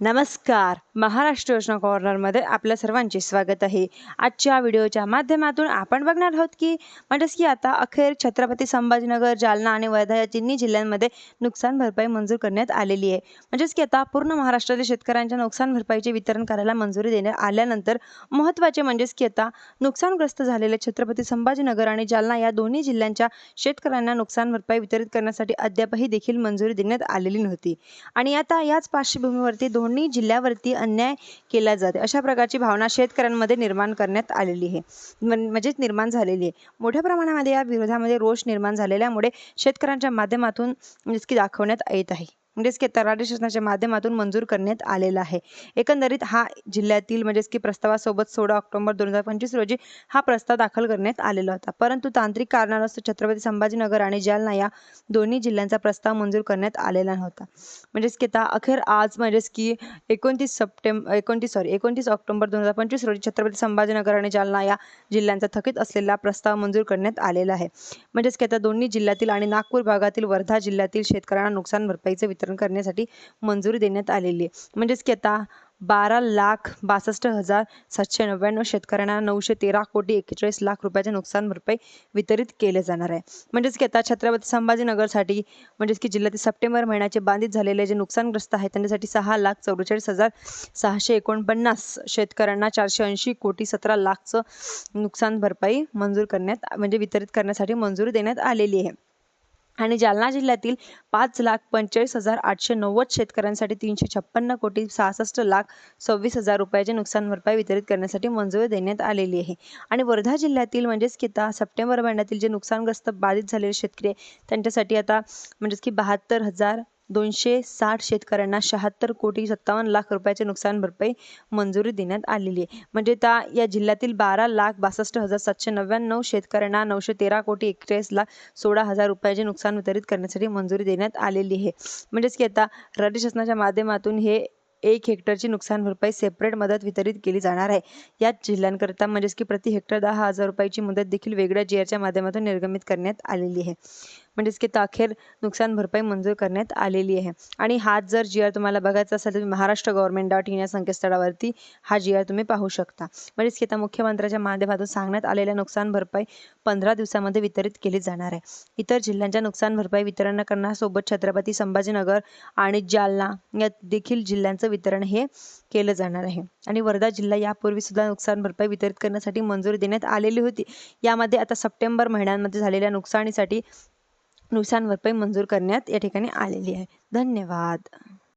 नमस्कार. महाराष्ट्र योजना कॉर्नरमध्ये आपल्या सर्वांचे स्वागत आहे. आजच्या व्हिडिओच्या माध्यमातून आपण बघणार आहोत की म्हणजेच की आता अखेर छत्रपती संभाजीनगर जालना आणि वर्धा या तिन्ही जिल्ह्यांमध्ये नुकसान भरपाई मंजूर करण्यात आलेली आहे. म्हणजेच की आता पूर्ण महाराष्ट्रातील शेतकऱ्यांच्या नुकसान भरपाईचे वितरण करायला मंजुरी देण्यात आल्यानंतर महत्त्वाचे म्हणजेच की आता नुकसानग्रस्त झालेले छत्रपती संभाजीनगर आणि जालना या दोन्ही जिल्ह्यांच्या शेतकऱ्यांना नुकसान भरपाई वितरित करण्यासाठी अद्यापही देखील मंजुरी देण्यात आलेली नव्हती. आणि आता याच पार्श्वभूमीवरती दोन्ही जिल्ह्यावरती अन्याय केला जाते. अशा प्रकारची भावना शेतकऱ्यांमध्ये निर्माण करण्यात आलेली आहे. म्हणजेच निर्माण झालेली आहे. मोठ्या प्रमाणामध्ये या विरोधामध्ये रोष निर्माण झालेल्यामुळे शेतकऱ्यांच्या माध्यमातून म्हणजे की दाखवण्यात येत आहे. म्हणजेच की तराटे शासनाच्या माध्यमातून मंजूर करण्यात आलेला आहे. एकंदरीत हा जिल्ह्यातील म्हणजेच की प्रस्तावासोबत सोळा ऑक्टोबर दोन हजार पंचवीस रोजी हा प्रस्ताव दाखल करण्यात आलेला होता. परंतु तांत्रिक कारणास्तव छत्रपती संभाजीनगर आणि जालना या दोन्ही जिल्ह्यांचा प्रस्ताव मंजूर करण्यात आलेला नव्हता. म्हणजेच की आता अखेर आज म्हणजेच की एकोणतीस सप्टेंबर एकोणतीस सॉरी एकोणतीस ऑक्टोबर दोन हजार पंचवीस रोजी छत्रपती संभाजीनगर आणि जालना या जिल्ह्यांचा थकीत असलेला प्रस्ताव मंजूर करण्यात आलेला आहे. म्हणजेच की आता दोन्ही जिल्ह्यातील आणि नागपूर भागातील वर्धा जिल्ह्यातील शेतकऱ्यांना नुकसान भरपाईचे वितरण करण्यासाठी मंजुरी देण्यात आलेली आहे. म्हणजेच की आता बारा लाख बासष्ट हजार सातशे नव्याण्णव शेतकऱ्यांना नऊशे तेरा कोटी एक्केचाळीस लाख रुपयाचे नुकसान भरपाई वितरित केले जाणार आहे. म्हणजेच की आता छत्रपती संभाजीनगरसाठी म्हणजेच की जिल्ह्यातील सप्टेंबर महिन्याचे बाधित झालेले जे नुकसानग्रस्त आहेत त्यांच्यासाठी सहा लाख चौवेचाळीस हजार सहाशे एकोणपन्नास शेतकऱ्यांना चारशे ऐंशी कोटी सतरा लाखचं नुकसान भरपाई मंजूर करण्यात म्हणजे वितरित करण्यासाठी मंजुरी देण्यात आलेली आहे. आणि जालना जिल्ह्यातील पाच लाख पंचेचाळीस हजार आठशे नव्वद शेतकऱ्यांसाठी तीनशे छप्पन्न कोटी सहासष्ट लाख सव्वीस हजार रुपयाचे नुकसान भरपाई वितरित करण्यासाठी मंजुरी देण्यात आलेली आहे. आणि वर्धा जिल्ह्यातील म्हणजेच की आता सप्टेंबर महिन्यातील जे नुकसानग्रस्त बाधित झालेले शेतकरी त्यांच्यासाठी आता म्हणजेच की बहात्तर हजार दोनशे साठ शेतकऱ्यांना शहात्तर कोटी सत्तावन्न लाख रुपयाचे नुकसान भरपाई मंजुरी देण्यात आलेली आहे. म्हणजे त्या या जिल्ह्यातील बारा लाख बासष्ट हजार सातशे नव्याण्णव शेतकऱ्यांना नऊशे तेरा कोटी एक्केचाळीस लाख सोळा हजार रुपयाचे नुकसान वितरित करण्यासाठी मंजुरी देण्यात आलेली आहे. म्हणजेच की आता राज्य शासनाच्या माध्यमातून हे एक हेक्टरची नुकसान भरपाई सेपरेट मदत वितरित केली जाणार आहे. याच जिल्ह्यांकरता म्हणजेच की प्रति हेक्टर दहा हजार रुपयाची मदत देखील वेगळ्या जीआरच्या माध्यमातून निर्गमित करण्यात आलेली आहे. म्हणजेच की अखेर नुकसान भरपाई मंजूर करण्यात आलेली आहे. आणि हाच जर जी आर तुम्हाला बघायचा असेल तर महाराष्ट्र गव्हर्नमेंट डॉट इन या संकेतस्थळावरती हा जी आर तुम्ही पाहू शकता. म्हणजेच की आता मुख्यमंत्र्याच्या माध्यमातून सांगण्यात आलेल्या नुकसान भरपाई पंधरा दिवसामध्ये वितरित केली जाणार आहे. इतर जिल्ह्यांच्या नुकसान भरपाई वितरण करण्यासोबत छत्रपती संभाजीनगर आणि जालना या देखील जिल्ह्यांचं वितरण हे केलं जाणार आहे. आणि वर्धा जिल्हा यापूर्वी सुद्धा नुकसान भरपाई वितरित करण्यासाठी मंजुरी देण्यात आलेली होती. यामध्ये आता सप्टेंबर महिन्यांमध्ये झालेल्या नुकसानीसाठी नुकसान भरपाई मंजूर करण्यात या ठिकाणी आलेली आहे. धन्यवाद.